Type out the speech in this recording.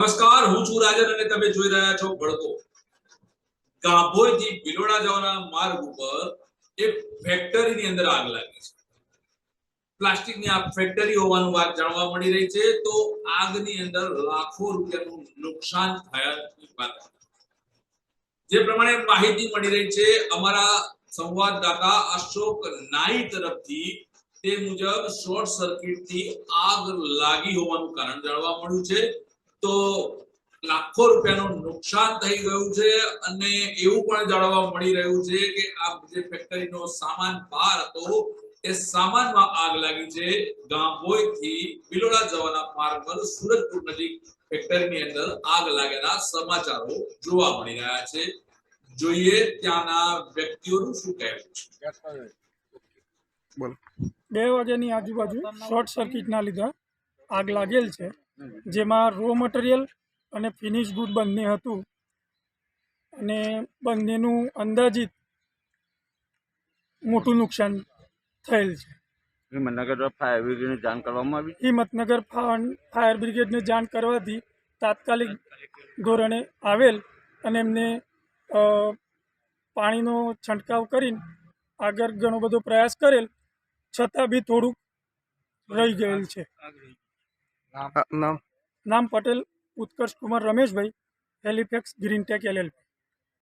નમસ્કાર, હું છું રાજન અને તમે જોઈ રહ્યા છો ભડકો. કાંભોઈથી ભિલોડા જવાના માર્ગ ઉપર એક ફેક્ટરીની અંદર આગ લાગી છે. પ્લાસ્ટિકની આ ફેક્ટરી હોવાનું વાત જાણવા મળી રહી છે, તો આગની અંદર લાખો રૂપિયાનું નુકસાન થયાની વાત. જે પ્રમાણે માહિતી મળી રહી છે, અમારા સંવાદદાતા અશોક નાઈ તરફથી તે મુજબ શોર્ટ સર્કિટથી આગ લાગી હોવાનું કારણ જાણવા મળ્યું છે. તો લાખો રૂપિયાનું નુકસાન થઈ ગયું છે અને એવું પણ જાણવા મળી રહ્યું છે કે આ જે ફેક્ટરીનો સામાન બહાર હતો એ સામાનમાં આગ લાગી છે. ગાંભોઈથી બિલોડા જવાના માર્ગ પર સુરતપુર નજીક ફેક્ટરીની અંદર આગ લાગેલા સમાચારો જોવા મળી રહ્યા છે. જોઈએ ત્યાંના વ્યક્તિઓનું શું કહેવું છે. બે વાગ્યાની આજુબાજુ શોર્ટ સર્કિટના લીધે આગ લાગેલ છે. જેમાં રો મટીરિયલ અને ફિનિશ ગુડ બંને હતું. અને બંનેનું અંદાજિત મોટું નુકસાન થયેલ છે. હિંમતનગર ફાયર બ્રિગેડને જાણ કરવામાં આવી? હિંમતનગર ફાયર બ્રિગેડને જાણ કરવાથી તાત્કાલિક ધોરણે આવેલ અને એમને પાણીનો છંટકાવ કરીને આગળ ઘણો બધો પ્રયાસ કરેલ છતાં બી થોડુંક રહી ગયેલ છે. નામ નામ. Patel Utkarsh Kumar Rameshbhai Halifax green tech LLP